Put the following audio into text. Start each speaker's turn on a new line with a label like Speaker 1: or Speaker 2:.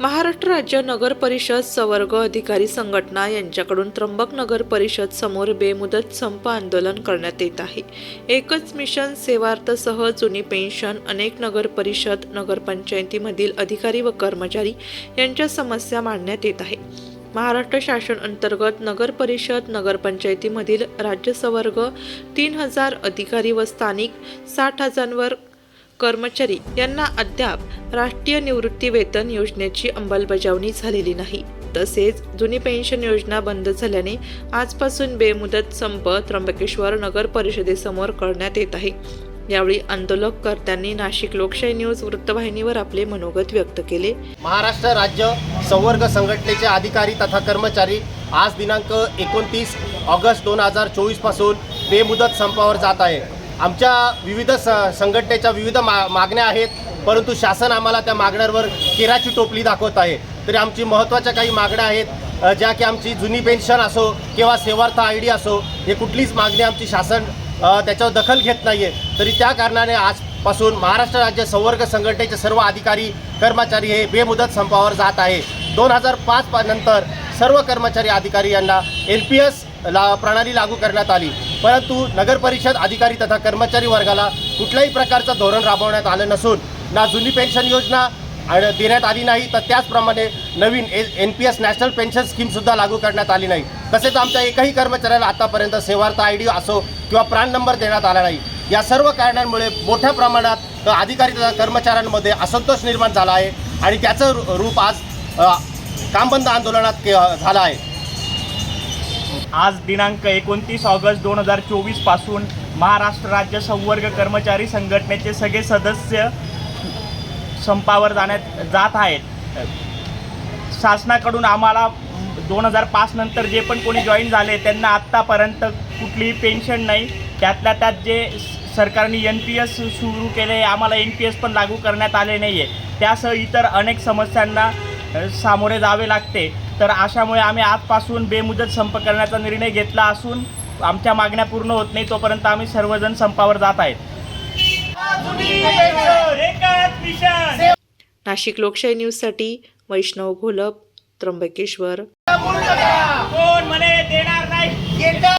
Speaker 1: महाराष्ट्र राज्य नगर परिषद सवर्ग अधिकारी संघटना यांच्याकडून त्र्यंबक नगर परिषद समोर बेमुदत संप आंदोलन करण्यात येत आहे. एकच मिशन सेवार्थसह जुनी पेन्शन अनेक नगर परिषद नगरपंचायतीमधील अधिकारी व कर्मचारी यांच्या समस्या मांडण्यात येत आहे. महाराष्ट्र शासन अंतर्गत नगर परिषद नगरपंचायतीमधील राज्य सवर्ग तीन हजार अधिकारी व स्थानिक साठ हजारांवर कर्मचारी यांना अद्याप राष्ट्रीय निवृत्ती वेतन योजनेची अंमलबजावणी झालेली नाही. तसेच जुनी पेन्शन योजना बंद झाल्याने आजपासून बेमुदत संप त्र्यंबकेश्वर नगर परिषदेसमोर करण्यात येत आहे. यावेळी आंदोलकर्त्यांनी नाशिक लोकशाही न्यूज वृत्तवाहिनीवर आपले मनोगत व्यक्त केले.
Speaker 2: महाराष्ट्र राज्य संवर्ग संघटनेचे अधिकारी तथा कर्मचारी आज दिनांक एकोणतीस ऑगस्ट दोन हजार चोवीसपासून बेमुदत संपावर जात आहे आमच्या विविध स संघटनेच्या विविध मा मागण्या आहेत परंतु शासन आम्हाला त्या मागण्यांवर केराची टोपली दाखवत आहे. तरी आमची महत्त्वाच्या काही मागण्या आहेत ज्या की आमची जुनी पेन्शन असो किंवा सेवार्थ आय डी असो हे कुठलीच मागणी आमची शासन त्याच्यावर दखल घेत नाही आहे तरी त्या कारणाने आजपासून महाराष्ट्र राज्य संवर्ग संघटनेचे सर्व अधिकारी कर्मचारी हे बेमुदत संपावर जात आहे. दोन हजार पाच नंतर सर्व कर्मचारी अधिकारी यांना एल पी एस ला प्रणाली लागू करण्यात आली. परंतु नगर परिषद अधिकारी तथा कर्मचारी वर्गाला कुठल्याही प्रकारचं धोरण राबवण्यात आलं नसून ना जुनी पेन्शन योजना आणि देण्यात आली नाही तर त्याचप्रमाणे नवीन A N P S national pension स्कीमसुद्धा लागू करण्यात आली नाही. तसेच आमच्या एकही कर्मचाऱ्याला आतापर्यंत सेवार्थ आय डी असो किंवा प्राण नंबर देण्यात आला नाही. या सर्व कारणांमुळे मोठ्या प्रमाणात अधिकारी तथा कर्मचाऱ्यांमध्ये असंतोष निर्माण झाला आहे आणि त्याचं रूप आज कामबंद आंदोलनात झालं आहे.
Speaker 3: आज दिनांक एकोणतीस ऑगस्ट दोन हजार चोवीसपासून महाराष्ट्र राज्य संवर्ग कर्मचारी संघटनेचे सगळे सदस्य संपावर जाण्यात जात आहेत. शासनाकडून आम्हाला दोन हजार पाच नंतर जे पण कोणी जॉईन झाले त्यांना आत्तापर्यंत कुठलीही पेन्शन नाही. त्यातल्या त्यात जे सरकारने एन पी एस सुरू केले आम्हाला एन पी एस पण लागू करण्यात आले नाही आहे त्यासह इतर अनेक समस्यांना सामोरे जावे लागते. तर अशामुळे आम्ही आजपासून बेमुदत संप करण्याचा निर्णय घेतला असून आमच्या मागण्या पूर्ण होत नाही तोपर्यंत आम्ही सर्वजण संपावर जात आहेत.
Speaker 1: नाशिक लोकशाही न्यूजसाठी वैष्णव घोलप त्र्यंबकेश्वर.